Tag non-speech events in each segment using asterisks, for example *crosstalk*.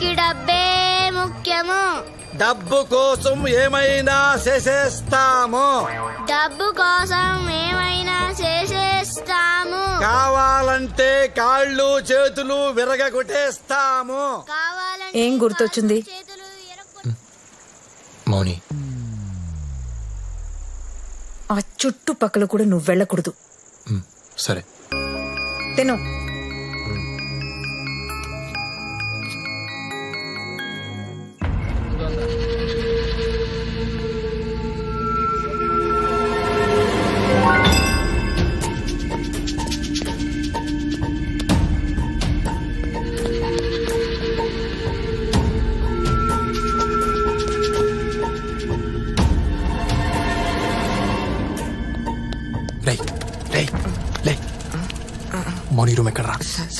మనకి డబ్బే ముఖ్యము. డబ్బు కోసం ఏమైనా చేసేస్తాము. డబ్బు కోసం ఏమైనా చేసేస్తాము. కావాలంటే కాళ్ళు చేతులు విరగకొట్టేస్తాము కావాలంటే ఏం గుర్తొచ్చింది? మౌని. ఆ చుట్టుపక్కల కూడా నువ్వు వెళ్ళకూడదు. సరే. తిను.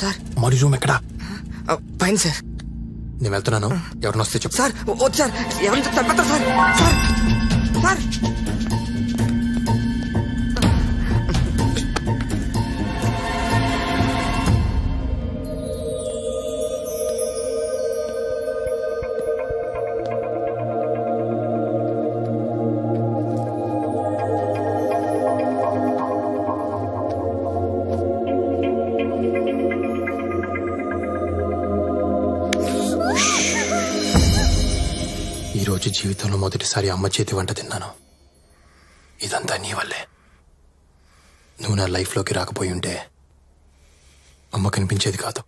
సార్. మౌని రూమ్ ఎక్కడా? పైన సార్. నేను వెళ్తున్నాను. ఎవరిని వస్తే చెప్పు. సార్ వద్దు సార్. ఎవరిని సార్. Sir sir. జీవితంలో మొదటిసారి అమ్మ చేతి వంట తిన్నాను. ఇదంతా నీ వల్లే. నువ్వు నా లైఫ్లోకి రాకపోయి ఉంటే అమ్మ కనిపించేది కాదు.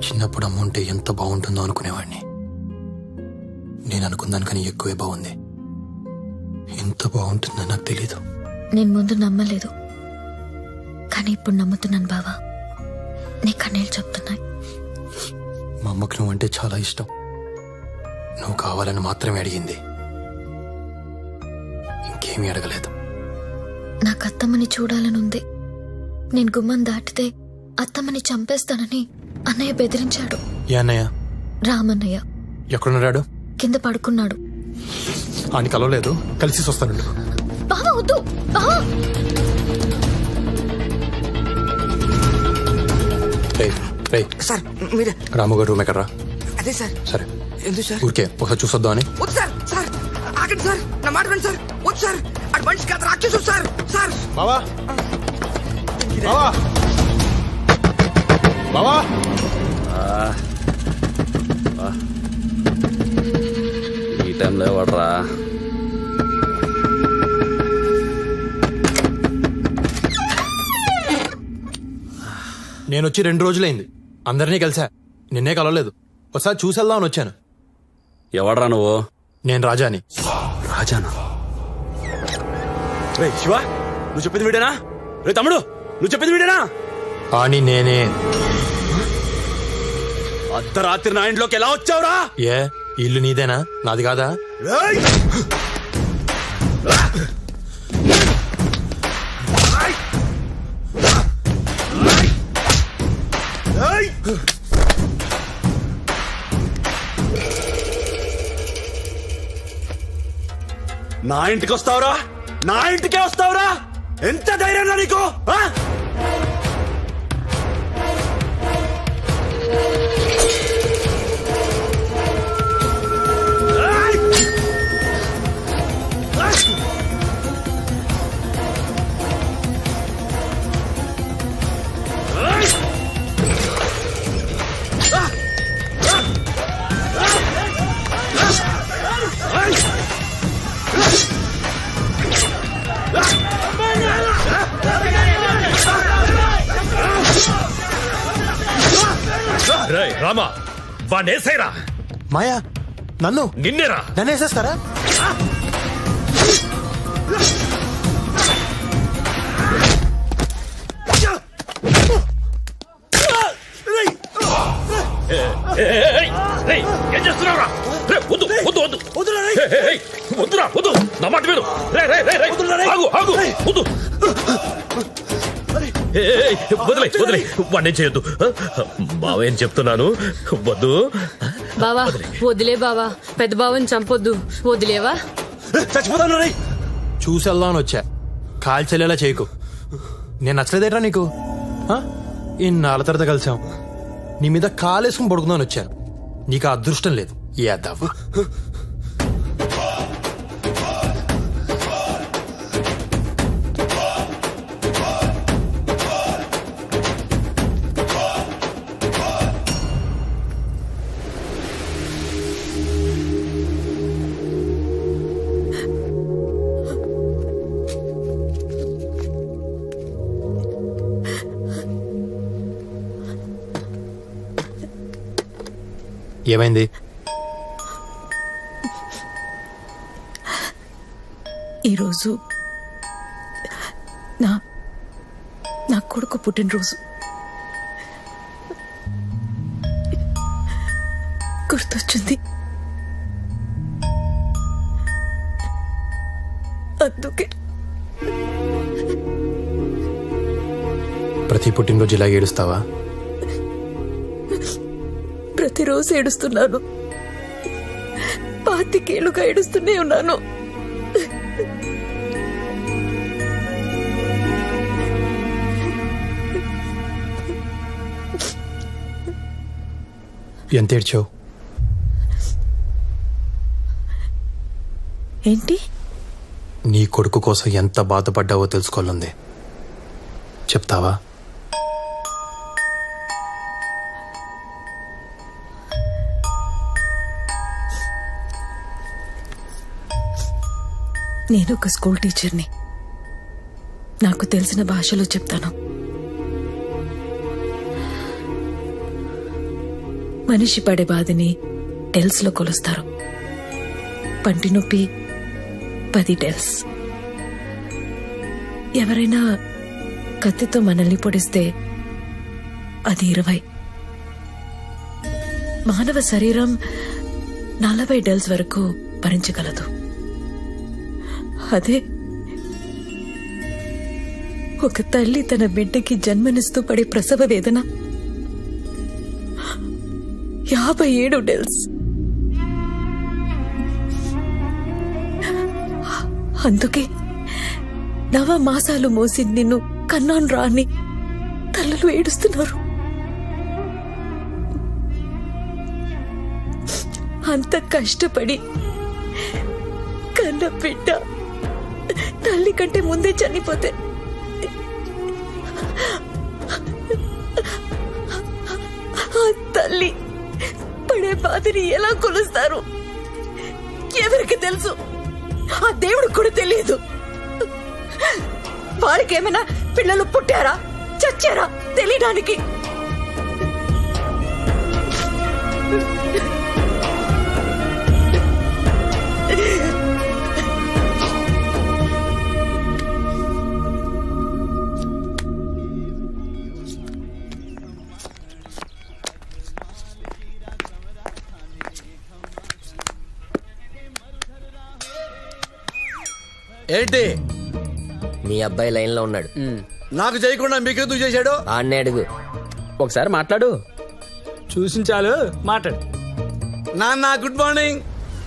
చిన్నప్పుడు అమ్మ ఉంటే ఎంత బాగుంటుందో అనుకునేవాడిని. నేను అనుకున్నాను ఎక్కువే బాగుంది. ఎంత బాగుంటుందో నాకు తెలీదు. నేను ముందు నమ్మలేదు. కానీ ఇప్పుడు నమ్ముతున్నాను బావా. నీ కన్నీళ్ళు చెప్తున్నాయి. మా అమ్మకు నువ్వంటే చాలా ఇష్టం. నువ్వు కావాలని మాత్రమే అడిగింది. ఇంకేమీ అడగలేదు. నాకు అత్తమ్మని చూడాలని ఉంది. నేను గుమ్మం దాటితే అత్తమ్మని చంపేస్తానని అన్నయ్య బెదిరించాడు. ఏ అన్నయ్య? రామన్నయ్య. ఎక్కడున్నాడు? కింద పడుకున్నాడు. ఆయన కలవలేదు. కలిసి వస్తానండు బావా వద్దు. బావా. సార్ మీరే రాముగారు రూమ్ ఎక్కడరా? అదే సార్. సరే. ఎందుకు సార్? ఊరికే ఒకసారి చూసొద్దామని వద్దు సార్ సార్. ఆగండి సార్. నా మాట వినండి సార్. వద్దు సార్. అటు మనిషి కాదు రాక్షసు సార్. సార్. బావా. బావా. బావా. ఈ టైంలో ఎవడరా? నేను వచ్చి రెండు రోజులైంది. అందరినీ కలిసా. నిన్నే కలవలేదు. ఒకసారి చూసేద్దామని వచ్చాను. ఎవడరా నువ్వు? నేను రాజాని. రాజానా? రే శివ నువ్వు చెప్పింది వీడేనా రే తమ్ముడు నువ్వు చెప్పింది వీడేనా అని నేనే. అర్ధరాత్రి నా ఇంట్లోకి ఎలా వచ్చావురా? ఏ ఇల్లు నీదేనా? నాది కాదా! రేయ్! నా ఇంటికి వస్తావురా? నా ఇంటికే వస్తావురా? ఎంత ధైర్యంలో నీకు రామా వాడేసేరా మాయా నన్ను? నిన్నేరా నన్ను వేసేస్తారా? ఏయ్, ఏయ్, ఏం చేస్తున్నావురా? రే, వద్దు వద్దు వద్దు. వద్దురా వద్దు. నా మాట విను. రే రే రే రే ఆగు ఆగు. వద్దు. వదిలే వదిలే. వాడిని చేయొద్దు. బావ ఏం చెప్తున్నాను? వద్దు. బావా వదిలే. బావా. పెద్ద బావని చంపొద్దు. వదిలేవా? చచ్చిపోతాను చూసి వెళ్దామని వచ్చా. కాల్చెల్లేలా చేయకు. నేను నచ్చలేదేట్రా నీకు? ఆ? ఇన్నాళ్ళ తర్వాత కలిసాం. నీ మీద కాలేసుకుని పడుకుందామని వచ్చాను. నీకు ఆ అదృష్టం లేదు. ఏదవ్వ? ఏమైంది? ఈరోజు నా నా కొడుకు పుట్టినరోజు. గుర్తొచ్చింది. అందుకే. ప్రతి పుట్టినరోజు ఇలా ఏడుస్తావా? ప్రతిరోజు ఏడుస్తున్నాను. పాతికేళ్ళుగా ఏడుస్తూనే ఉన్నాను. ఎంత ఏడ్చావు? ఏంటి? నీ కొడుకు కోసం ఎంత బాధపడ్డావో తెలుసుకోవాలంది. చెప్తావా? నేను ఒక స్కూల్ టీచర్ని. నాకు తెలిసిన భాషలో చెప్తాను. మనిషి పడే బాధని టెల్స్లో కొలుస్తారు. పంటి నొప్పి పది టెల్స్. ఎవరైనా కత్తితో మనల్ని పొడిస్తే అది ఇరవై. మానవ శరీరం నలభై డెల్స్ వరకు భరించగలదు. అదే. ఒక తల్లి తన బిడ్డకి జన్మనిస్తూ పడే ప్రసవ వేదన. యాభై ఏడు డెల్స్. అందుకే నవ మాసాలు మోసి నిన్ను కన్నాను రాని తల్లులు ఏడుస్తున్నారు. అంత కష్టపడి కన్న బిడ్డ తల్లి కంటే ముందే చనిపోతే. ఆ తల్లి పడే బాధని ఎలా కొలుస్తారు? ఎవరికి తెలుసు? ఆ దేవుడికి కూడా తెలియదు. వారికేమైనా పిల్లలు పుట్టారా? చచ్చారా? తెలియడానికి. ఏంటి? మీ అబ్బాయి లైన్లో ఉన్నాడు నాకు చేయకుండా మీకెందుకు చేశాడు? ఆన్నే అడుగు. ఒకసారి మాట్లాడు. చూసించాలు? మాట్లాడు. నాన్న గుడ్ మార్నింగ్.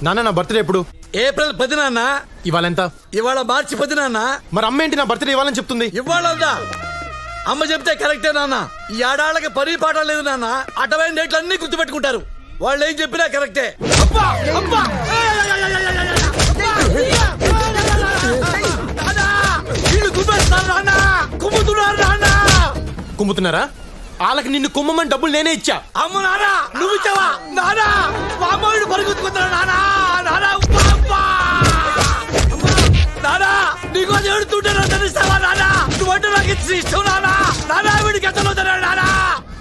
నాన్న నా బర్త్డే ఎప్పుడు? ఏప్రిల్ పది నాన్న. ఇవాళ ఎంత? ఇవాళ మార్చి పది నాన్న. మరి అమ్మ ఏంటి నా బర్త్డే ఇవ్వాలని చెప్తుంది? ఇవాళ అమ్మ చెప్తే కరెక్టే నాన్న. ఈ ఆడాళ్ళకి పని పాట లేదు నాన్న. అటవైన డేట్లు అన్ని గుర్తుపెట్టుకుంటారు. వాళ్ళు ఏం చెప్పినా కరెక్టే. అబ్బా! అబ్బా! కుమ్ముతున్నారా? వాళ్ళకి నిన్ను కుమ్మమని డబ్బులు నేనే ఇచ్చా. అమ్మ నాన్న నువ్వు ఇచ్చావా? నాన్న మా అమ్మాయిని పరుగుతున్నాడు నాన్న. నాన్న ఉప్పా, ఉప్పా! నాన్న నీకు అది ఏడుతుంటే నాకు తెలుస్తావా నాన్న? నువ్వంటే నాకు ఇచ్చి ఇష్టం నాన్న. నాన్న వీడికి ఎంత అవుతున్నాడు నాన్న?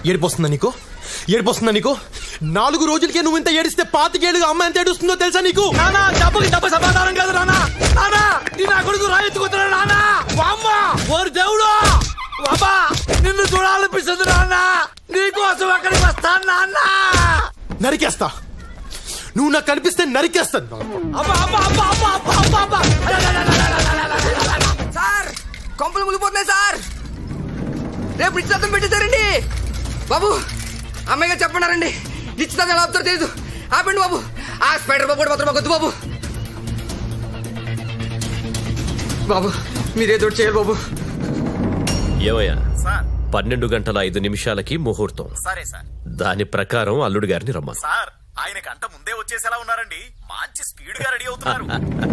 ఏడిపోస్తుందా నీకు? ఏడిపోస్తుందా నీకు? నాలుగు రోజులకే నువ్వు ఇంత ఏడిస్తే పాతికేళ్ళుగా అమ్మ ఎంత ఏడుస్తుందో తెలుసా నీకు? నాన్న డబ్బుకి డబ్బు సమాధానం కాదు నాన్న. నాన్న నీ నా కొడుకు రాయెత్తుకుతున్నాడు నాన్న. అమ్మ ఓరి దేవుడు. అమ్మా నిన్ను చూడాలనిపిస్తుంది నాన్న. నీకోసం అక్కడికి వస్తాను నాన్న. నరికేస్తా. నువ్వు నాకు కనిపిస్తే నరికేస్తాను అబ్బా అబ్బా అబ్బా అబ్బా అబ్బా అబ్బా అబ్బా. సార్ కొంపలు మునిగిపోతున్నాయి సార్. రేపు నిశ్చితార్థం పెట్టేశారండి. బాబు అమ్మాయి గారు చెప్పన్నారండి నిశ్చితార్థం ఎలా అవుతారో తెలీదు. ఆపండి బాబు. ఆ స్పైడర్ బాబు కూడా మాత్రం మాకు వద్దు బాబు. బాబు మీరేదో చేయాలి బాబు. ఏమయ్యా సార్. పన్నెండు గంటల ఐదు నిమిషాలకి ముహూర్తం. సరే సార్. దాని ప్రకారం అల్లుడు గారిని రమ్మను సార్ ఆయన గంట ముందే వచ్చేసేలా ఉన్నారండి. మంచి స్పీడ్గా రెడీ అవుతున్నారు. *laughs*